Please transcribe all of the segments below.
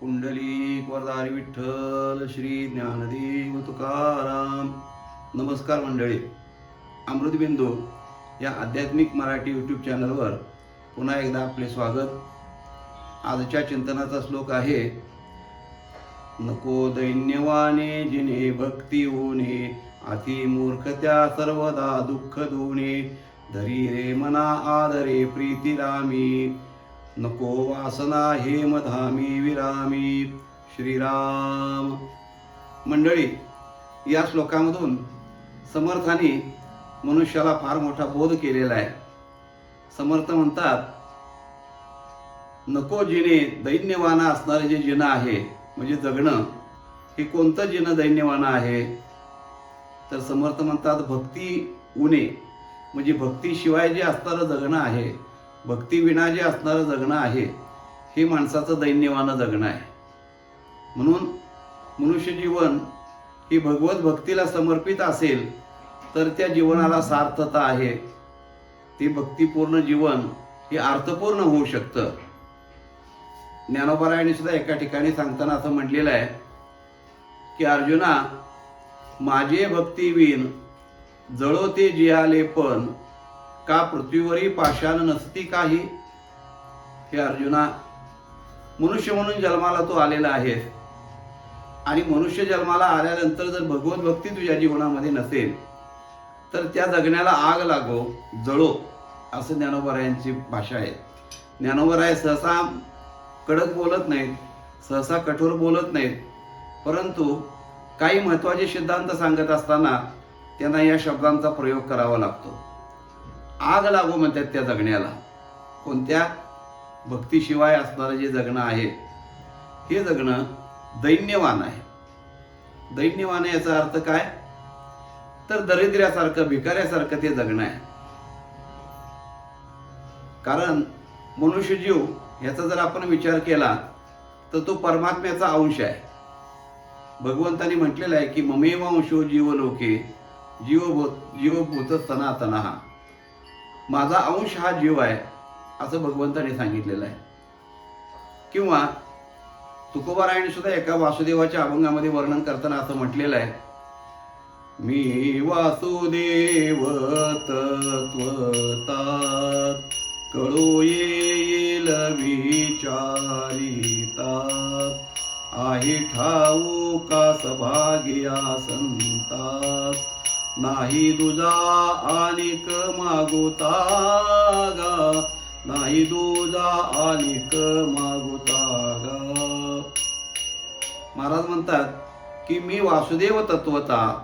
कुंडली वरदारी विठ्ठल श्री ज्ञानदेव तुकाराम. नमस्कार मंडळी. अमृतबिंदू या आध्यात्मिक मराठी यूट्यूब चॅनलवर पुन्हा एकदा आपले स्वागत. आजच्या चिंतनाचा श्लोक आहे नको दैन्यवाने जिने भक्ती होणे अति मूर्खत्या सर्वदा दुःख धुणे धरी रे मना आदरे प्रीती रामी नको वासना हे मधामी विरामी. श्रीराम. मंडळी या श्लोकामधून समर्थाने मनुष्याला फार मोठा बोध केलेला आहे. समर्थ म्हणतात नको जिने दैन्यवाना असणारे जे जिनं आहे म्हणजे जगणं हे कोणतं जिनं दैन्यवानं आहे? तर समर्थ म्हणतात भक्ती उणे म्हणजे भक्तीशिवाय जे असणारं जगणं आहे भक्तीविना जे असणारं जगणं आहे हे माणसाचं दैन्यवानं जगणं आहे. म्हणून मनुष्य जीवन ही भगवत भक्तीला समर्पित असेल तर त्या जीवनाला सार्थता आहे. ते भक्तिपूर्ण जीवन हे अर्थपूर्ण होऊ शकतं. ज्ञानोबरायणी सुद्धा एका ठिकाणी सांगताना असं म्हटलेलं आहे की अर्जुना माझे भक्तिवीन जळोते जियाले पण का पृथ्वीवरी पाषाण नसती काही? हे अर्जुना मनुष्य म्हणून जन्माला तू आलेला आहेस आणि मनुष्य जन्माला आल्यानंतर जर भगवत भक्ती तुझ्या जीवनामध्ये नसेल तर त्या जगण्याला आग लागो जळो असं ज्ञानोबरायांची भाषा आहे. ज्ञानोबराय सहसा कडक बोलत नाहीत सहसा कठोर बोलत नाहीत परंतु काही महत्त्वाचे सिद्धांत सांगत असताना त्यांना या शब्दांचा प्रयोग करावा लागतो. आग लागो म्हणतात त्या जगण्याला. कोणत्या? भक्तीशिवाय असणारं जे जगणं आहे हे जगणं दैन्यवान आहे. दैन्यवान याचा अर्थ काय? तर दरिद्र्यासारखं भिकाऱ्यासारखं ते जगणं आहे. कारण मनुष्य जीव याचा जर आपण विचार केला तर तो परमात्म्याचा अंश आहे. भगवंतानी म्हटलेलं आहे की ममेव अंशो जीवलोके जीवभूत जीवभूत सनातन. हा माझा अंश हा जीव आहे असं भगवंताने सांगितलेलं आहे. किंवा तुकोबारायण सुद्धा एका वासुदेवाच्या अभंगामध्ये वर्णन करताना असं म्हटलेलं आहे मी वासुदेव तत्वतात कळू येईल विचारिता आहे ठाऊ का सभाग्या संतात नाही दुजा आनिक मागुता गा. नाही दुजा अनिक मागुता गा. महाराज म्हणतात की मी वासुदेव तत्वता.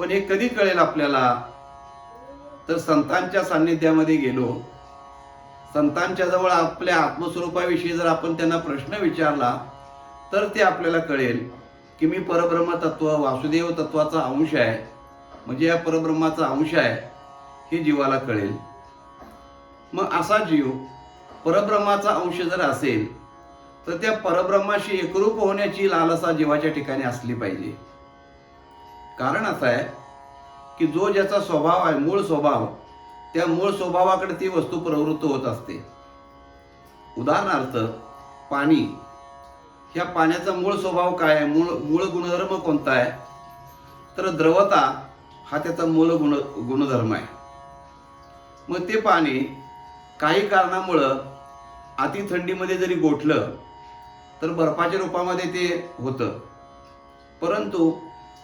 पण हे कधी कळेल आपल्याला? तर संतांच्या सान्निध्यामध्ये गेलो. संतांच्या जवळ आपल्या आत्मस्वरूपाविषयी जर आपण त्यांना प्रश्न विचारला तर ते आपल्याला कळेल की मी परब्रह्म तत्व वासुदेव तत्वाचा अंश आहे. म्हणजे या परब्रह्माचा अंश आहे हे जीवाला कळेल. मग असा जीव परब्रह्माचा अंश जर असेल तर त्या परब्रह्माशी एकरूप होण्याची लालसा जीवाच्या ठिकाणी असली पाहिजे. कारण असं आहे की जो ज्याचा स्वभाव आहे मूळ स्वभाव त्या मूळ स्वभावाकडे ती वस्तू प्रवृत्त होत असते. उदाहरणार्थ पाणी. ह्या पाण्याचा मूळ स्वभाव काय आहे? मूळ मूळ गुणधर्म कोणता आहे? तर द्रवता हा त्याचा मूल गुण गुणधर्म आहे. मग ते पाणी काही कारणामुळं अति थंडीमध्ये जरी गोठलं तर बर्फाच्या रूपामध्ये ते होतं. परंतु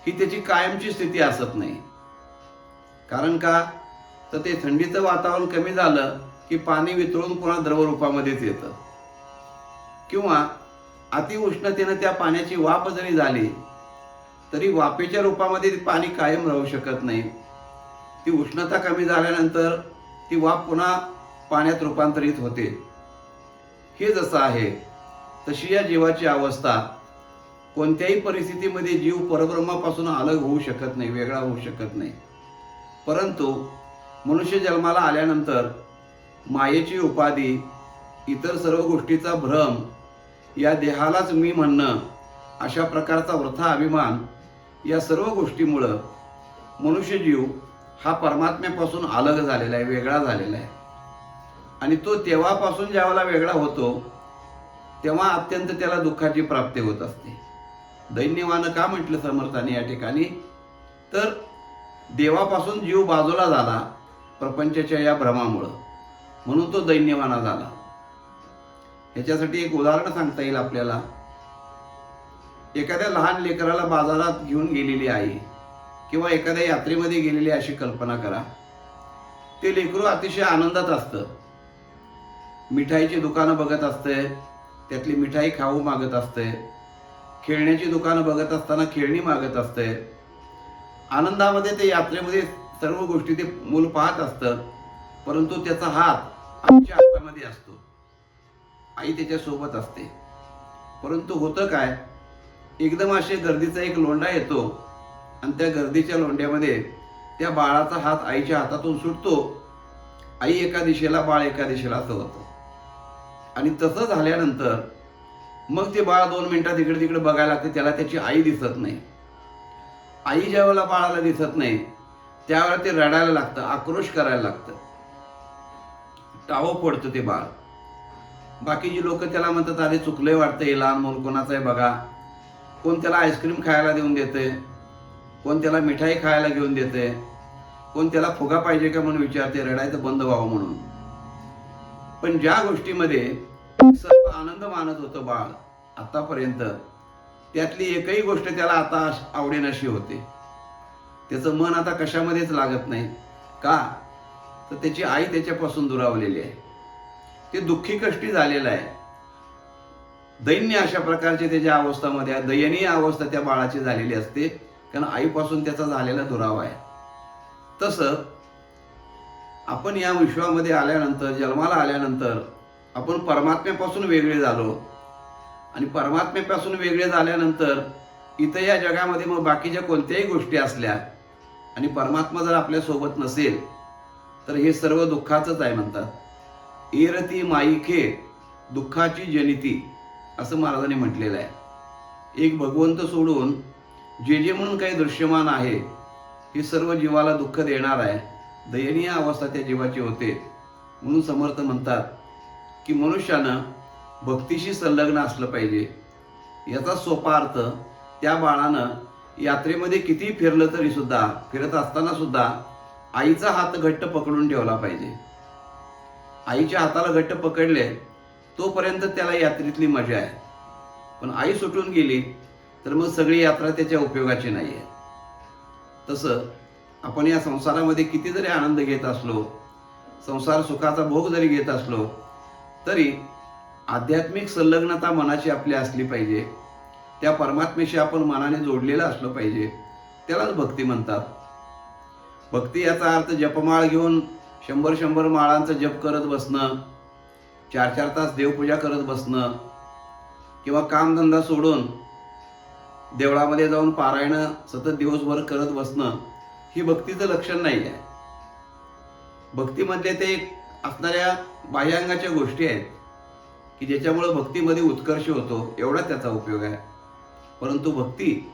ही त्याची कायमची स्थिती असत नाही. कारण का? तर ते थंडीचं वातावरण कमी झालं की पाणी वितळून पुन्हा द्रवरूपामध्येच येतं. किंवा अतिउष्णतेनं त्या पाण्याची वाफ जरी झाली तरी वाफेच्या रूपामध्ये ते पाणी कायम राहू शकत नाही. ती उष्णता कमी झाल्यानंतर ती वाफ पुन्हा पाण्यात रूपांतरित होते. हे जसं आहे तशी या जीवाची अवस्था कोणत्याही परिस्थितीमध्ये जीव परब्रह्मापासून अलग होऊ शकत नाही वेगळा होऊ शकत नाही. परंतु मनुष्य जन्माला आल्यानंतर मायेची उपाधी इतर सर्व गोष्टीचा भ्रम या देहालाच मी म्हणणं अशा प्रकारचा वृथा अभिमान या सर्व गोष्टीमुळं मनुष्यजीव हा परमात्म्यापासून अलग झालेला आहे वेगळा झालेला आहे. आणि तो तेव्हापासून ज्यावेळेला वेगळा होतो तेव्हा अत्यंत त्याला दुःखाची प्राप्ती होत असते. दैन्यवानं का म्हटलं समर्थाने या ठिकाणी? तर देवापासून जीव बाजूला झाला प्रपंचाच्या या भ्रमामुळं. म्हणून तो दैन्यवाना झाला. ह्याच्यासाठी एक उदाहरण सांगता येईल आपल्याला. एखाद्या लहान लेकराला बाजारात घेऊन गेलेली आई किंवा एखाद्या यात्रेमध्ये गेलेली अशी कल्पना करा. ते लेकरू अतिशय आनंदात असतं. मिठाईची दुकानं बघत असते त्यातली मिठाई खाऊ मागत असते खेळण्याची दुकानं बघत असताना खेळणी मागत असते. आनंदामध्ये ते यात्रेमध्ये सर्व गोष्टी ते मूल पाहत असतं परंतु त्याचा हात आमच्या हातामध्ये असतो. आई त्याच्यासोबत असते. परंतु होतं काय? एकदम असे गर्दीचा एक लोंढा येतो आणि त्या गर्दीच्या लोंढ्यामध्ये त्या बाळाचा हात आईच्या हातातून सुटतो. आई एका दिशेला बाळ एका दिशेला असं होतं आणि तसं झाल्यानंतर मग ते बाळ दोन मिनिटात इकडे तिकडे बघायला लागते त्याला त्याची आई दिसत नाही. आई ज्या वेळेला बाळाला दिसत नाही त्यावेळेला ते रडायला लागतं आक्रोश करायला लागतं. टावं पडतं ते बाळ. बाकीची लोक त्याला म्हणतात अरे चुकले वाटतं हे लहान मूल कोणाचं आहे बघा. कोण त्याला आईस्क्रीम खायला देऊन देते कोण त्याला मिठाई खायला घेऊन देते कोण त्याला फुगा पाहिजे का म्हणून विचारते रडायचं बंद व्हावं म्हणून. पण ज्या गोष्टीमध्ये सर्व आनंद मानत होतं बाळ आतापर्यंत त्यातली एकही गोष्ट त्याला आता आवडेनाशी होते. त्याचं मन आता कशामध्येच लागत नाही. का? तर त्याची आई त्याच्यापासून दुरावलेली आहे. ते दुःखी कष्टी झालेलं आहे. दैन्य अशा प्रकारची त्याच्या अवस्थामध्ये आहे. दयनीय अवस्था त्या बाळाची झालेली असते. कारण आईपासून त्याचा झालेला दुरावा आहे. तसं आपण या विश्वामध्ये आल्यानंतर जन्माला आल्यानंतर आपण परमात्म्यापासून वेगळे झालो. आणि परमात्म्यापासून वेगळे झाल्यानंतर इथं या जगामध्ये मग बाकीच्या कोणत्याही गोष्टी असल्या आणि परमात्मा जर आपल्यासोबत नसेल तर हे सर्व दुःखाचंच आहे म्हणतात. एरती माईके दुःखाची जनिती. असं महाराजांनी म्हटलेलं आहे. एक भगवंत सोडून जे जे म्हणून काही दृश्यमान आहे हे सर्व जीवाला दुःख देणार आहे. दयनीय अवस्था त्या जीवाची होते. म्हणून समर्थ म्हणतात की मनुष्यानं भक्तीशी संलग्न असलं पाहिजे. याचा सोपा अर्थ त्या बाळानं यात्रेमध्ये किती फिरलं तरी सुद्धा फिरत असताना सुद्धा आईचा हात घट्ट पकडून ठेवला पाहिजे. आईच्या हाताला घट्ट पकडले तोपर्यंत त्याला यात्रेतली मजा आहे. पण आई सुटून गेली तर मग सगळी यात्रा त्याच्या उपयोगाची नाही आहे तसं आपण या संसारामध्ये किती जरी आनंद घेत असलो संसार सुखाचा भोग जरी घेत असलो तरी आध्यात्मिक संलग्नता मनाची आपली असली पाहिजे. त्या परमात्मेशी आपण मनाने जोडलेलं असलं पाहिजे. त्यालाच भक्ती म्हणतात. भक्ती याचा अर्थ जपमाळ घेऊन शंभर शंभर माळांचा जप करत बसणं चार चार तास देवपूजा करत बसणं किंवा कामधंदा सोडून देवळामध्ये जाऊन पारायणं सतत दिवसभर करत बसणं ही भक्तीचं लक्षण नाही आहे भक्तीमधले ते असणाऱ्या बाह्यांगाच्या गोष्टी आहेत की ज्याच्यामुळं भक्तीमध्ये उत्कर्ष होतो एवढा त्याचा उपयोग आहे. परंतु भक्ती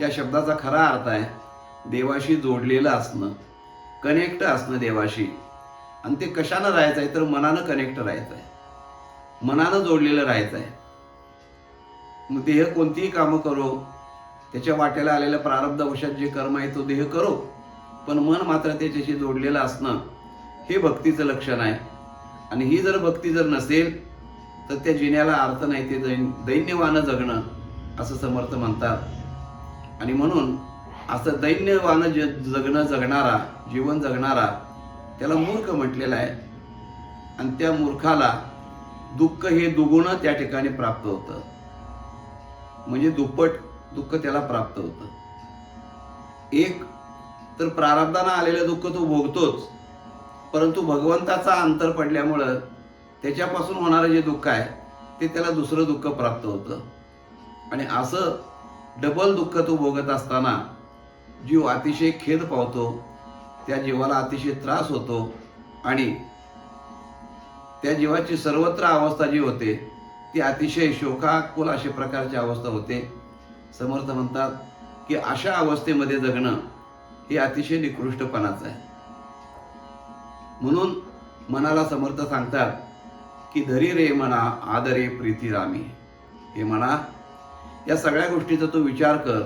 या शब्दाचा खरा अर्थ आहे देवाशी जोडलेलं असणं कनेक्ट असणं देवाशी. आणि ते कशानं राहायचं आहे तर मनानं कनेक्ट राहायचं आहे मनानं जोडलेलं राहायचं आहे मग देह कोणतीही कामं करो त्याच्या वाट्याला आलेल्या प्रारब्धवशात जे कर्म आहे तो देह करो. पण मन मात्र त्याच्याशी जोडलेलं असणं हे भक्तीचं लक्षण आहे. आणि ही जर भक्ती जर नसेल तर त्या जिन्याला अर्थ नाही ते दैन दैन्यवानं जगणं असं समर्थ म्हणतात. आणि म्हणून असं दैन्यवानं ज जगणं जगणारा जीवन जगणारा त्याला मूर्ख म्हटलेला आहे. आणि त्या मूर्खाला दुःख हे दुगुण त्या ठिकाणी प्राप्त होतं. म्हणजे दुप्पट दुःख त्याला प्राप्त होतं. एक तर प्रारब्धानं आलेलं दुःख तो भोगतोच. परंतु भगवंताचा अंतर पडल्यामुळं त्याच्यापासून होणारं जे दुःख आहे ते त्याला दुसरं दुःख प्राप्त होतं. आणि असं डबल दुःख तो भोगत असताना जीव अतिशय खेद पावतो त्या जीवाला अतिशय त्रास होतो आणि त्या जीवाची सर्वत्र अवस्था जी होते ती अतिशय शोकाकुल अशा प्रकारची अवस्था होते. समर्थ म्हणतात की अशा अवस्थेमध्ये जगणं हे अतिशय निकृष्टपणाचं आहे. म्हणून मनाला समर्थ सांगतात की धरी रे म्हणा आदरे प्रीती रामी. हे म्हणा या सगळ्या गोष्टीचा तू विचार कर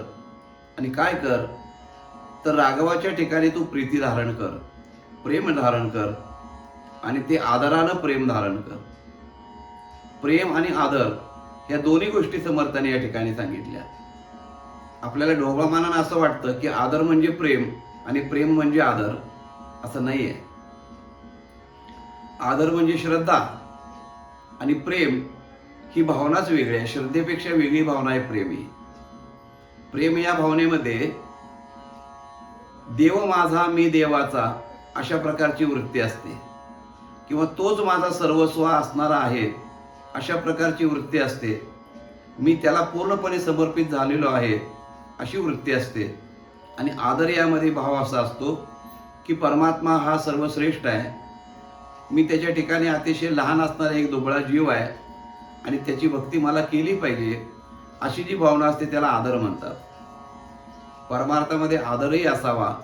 आणि काय कर? तर राघवाच्या ठिकाणी तू प्रीती धारण कर प्रेम धारण कर. आणि ते आदरानं प्रेम धारण कर. प्रेम आणि आदर या दोन्ही गोष्टी समर्थाने या ठिकाणी सांगितल्या. आपल्याला ढोबळमानानं असं वाटतं की आदर म्हणजे प्रेम आणि प्रेम म्हणजे आदर असं नाही आहे आदर म्हणजे श्रद्धा आणि प्रेम ही भावनाच वेगळी आहे. श्रद्धेपेक्षा वेगळी भावना आहे प्रेम ही. प्रेम या भावनेमध्ये देव माझा मी देवाचा अशा प्रकारची वृत्ती असते. किंवा तोच माझा सर्वस्व असणारा आहे अशा प्रकारची वृत्ती असते. मी त्याला पूर्णपणे समर्पित झालेलो आहे अशी वृत्ती असते. आणि आदर यामध्ये भाव असा असतो की परमात्मा हा सर्वश्रेष्ठ आहे. मी त्याच्या ठिकाणी अतिशय लहान असणारा एक दुबळा जीव आहे आणि त्याची भक्ती मला केली पाहिजे अशी जी भावना असते त्याला आदर म्हणतात. परमार्थामध्ये आदरही असावा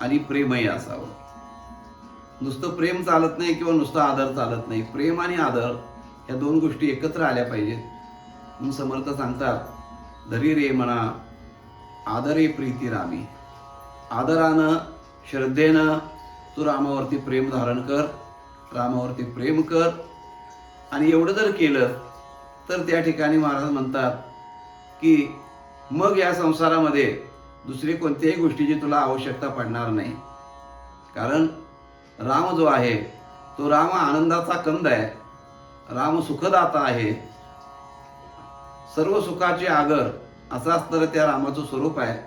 आणि प्रेमही असावं. नुसतं प्रेम चालत नाही किंवा नुसतं आदर चालत नाही. प्रेम आणि आदर या दोन गोष्टी एकत्र आल्या पाहिजेत. म्हणून समर्थ सांगतात धरी रे म्हणा आदरे प्रीती रामी. आदरानं श्रद्धेनं तू रामावरती प्रेम धारण कर रामावरती प्रेम कर. आणि एवढं जर केलं तर त्या ठिकाणी महाराज म्हणतात की मग या संसारामध्ये दुसरी कोणत्याही गोष्टीची तुला आवश्यकता पडणार नाही. कारण राम जो आहे तो राम आनंदाचा कंद आहे. राम सुखदाता आहे. सर्व सुखाचे आगर असाच तर त्या रामाचं स्वरूप आहे.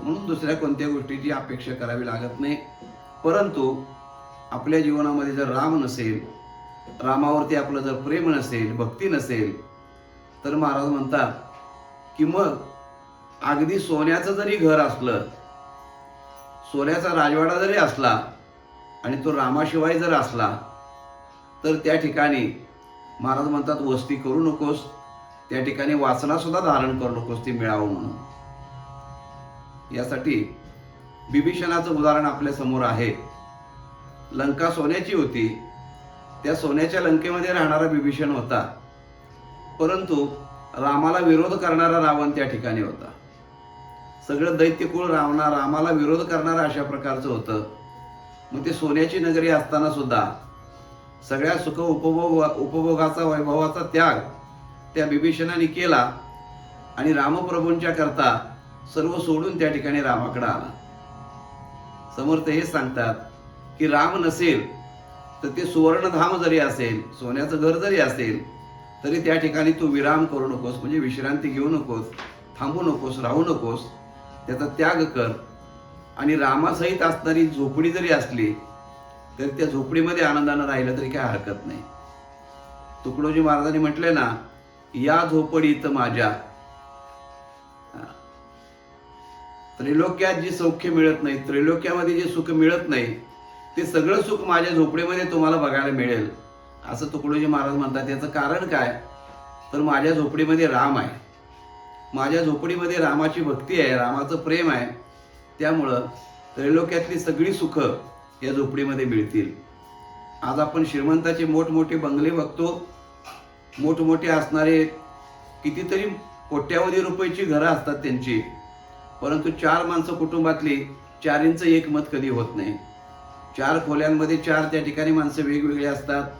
म्हणून दुसऱ्या कोणत्या गोष्टीची अपेक्षा करावी लागत नाही. परंतु आपल्या जीवनामध्ये जर राम नसेल रामावरती आपलं जर प्रेम नसेल भक्ती नसेल तर महाराज म्हणतात की मग अगदी सोन्याचं जरी घर असलं सोन्याचा राजवाडा जरी असला आणि तो रामाशिवाय जर असला तर त्या ठिकाणी महाराज म्हणतात वस्ती करू नकोस. त्या ठिकाणी वाचनासुद्धा धारण करू नकोस ती मिळावं म्हणून. यासाठी बिभीषणाचं उदाहरण आपल्यासमोर आहे. लंका सोन्याची होती. त्या सोन्याच्या लंकेमध्ये राहणारा बिभीषण होता. परंतु रामाला विरोध करणारा रावण त्या ठिकाणी होता. सगळं दैत्यकुळ रावणा रामाला विरोध करणारा अशा प्रकारचं होतं. मग ते सोन्याची नगरी असताना सुद्धा सगळ्या सुख उपभोग उपभोगाचा वैभवाचा त्याग त्या बिभीषणाने केला आणि रामप्रभूंच्या करता सर्व सोडून त्या ठिकाणी रामाकडे आला. समर्थ हे सांगतात की राम नसेल तर ते सुवर्णधाम जरी असेल सोन्याचं घर जरी असेल तरी त्या ठिकाणी तू विराम करू नकोस म्हणजे विश्रांती घेऊ नकोस थांबू नकोस राहू नकोस त्याचा त्याग कर. आणि रामासहित असणारी झोपडी जरी असली तरी त्या झोपडीमध्ये आनंदानं राहिलं तरी काय हरकत नाही. तुकडोजी महाराजांनी म्हटले ना या झोपडीत माझ्या त्रिलोक्यात त्रैलोक्यात जी सौख्य मिळत नाही त्रैलोक्यामध्ये जे सुख मिळत नाही ते सगळं सुख माझ्या झोपडीमध्ये तुम्हाला बघायला मिळेल. असं तुकडोजी महाराज म्हणतात. त्याचं कारण काय? तर माझ्या झोपडीमध्ये राम आहे. माझ्या झोपडीमध्ये रामाची भक्ती आहे रामाचं प्रेम आहे. त्यामुळं त्रैलोक्यातली सगळी सुख या झोपडीमध्ये मिळतील. आज आपण श्रीमंताचे मोठमोठे बंगले बघतो. मोठमोठे असणारे कितीतरी कोट्यावधी रुपयाची घरं असतात त्यांची. परंतु चार माणसं कुटुंबातली चारींचं एक मत कधी होत नाही. चार खोल्यांमध्ये चार त्या ठिकाणी माणसं वेगवेगळी असतात.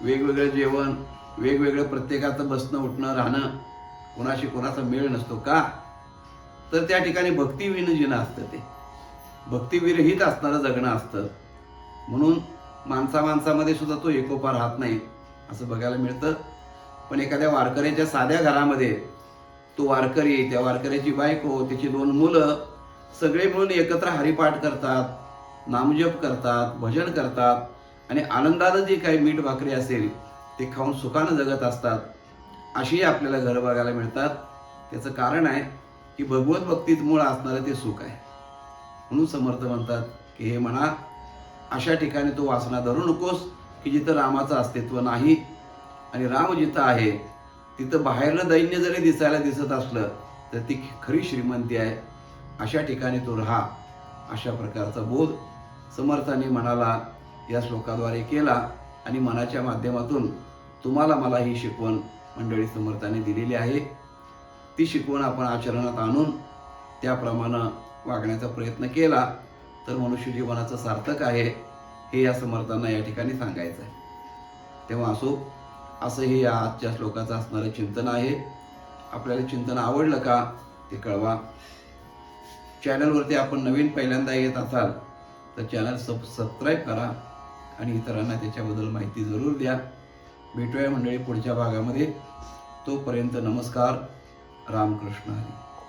वेगवेगळं जेवण वेगवेगळं प्रत्येकाचं बसणं उठणं राहणं कोणाशी कोणाचा मेळ नसतो का? तर त्या ठिकाणी भक्तिविहीन जिणं असतं ते. भक्तिविरहित असणारं जगणं असतं. म्हणून माणसा माणसामध्ये सुद्धा तो एकोपा राहत नाही असं बघायला मिळतं. पण एखाद्या वारकऱ्याच्या साध्या घरामध्ये तो वारकरी त्या वारकऱ्याची बायको त्याची दोन मुलं सगळे मिळून एकत्र हरिपाठ करतात नामजप करतात भजन करतात आणि आनंदानं जी काही मीठ भाकरी असेल ते खाऊन सुखानं जगत असतात. अशीही आपल्याला घरं बघायला मिळतात. त्याचं कारण आहे की भगवत भक्तीत मूळ असणारं ते सुख आहे. म्हणून समर्थ म्हणतात की हे म्हणा अशा ठिकाणी तो वासना धरू नकोस की जिथं रामाचं अस्तित्व नाही आणि राम जिथं आहे तिथं बाहेरलं दैन्य जरी दिसायला दिसत असलं तर ती खरी श्रीमंती आहे. अशा ठिकाणी तो राहा अशा प्रकारचा बोध समर्थाने मनाला या श्लोकाद्वारे केला आणि मनाच्या माध्यमातून तुम्हाला मला ही शिकवण मंडळी समर्थाने दिलेली आहे. ती शिकवण आपण आचरणात आणून त्याप्रमाणे वागण्याचा प्रयत्न केला तर मनुष्य जीवनाचं सार्थक आहे हे या समर्थांना या ठिकाणी सांगायचं आहे. तेव्हा असो असं हे या आजच्या श्लोकाचं असणारं चिंतन आहे. आपल्याला चिंतन आवडलं का ते कळवा. चॅनलवरती आपण नवीन पहिल्यांदा येत असाल तर चॅनल सब सबस्क्राईब करा आणि इतरांना त्याच्याबद्दल माहिती जरूर द्या. भेटूया मंडळी पुढच्या भागामध्ये. तोपर्यंत नमस्कार. रामकृष्ण हरी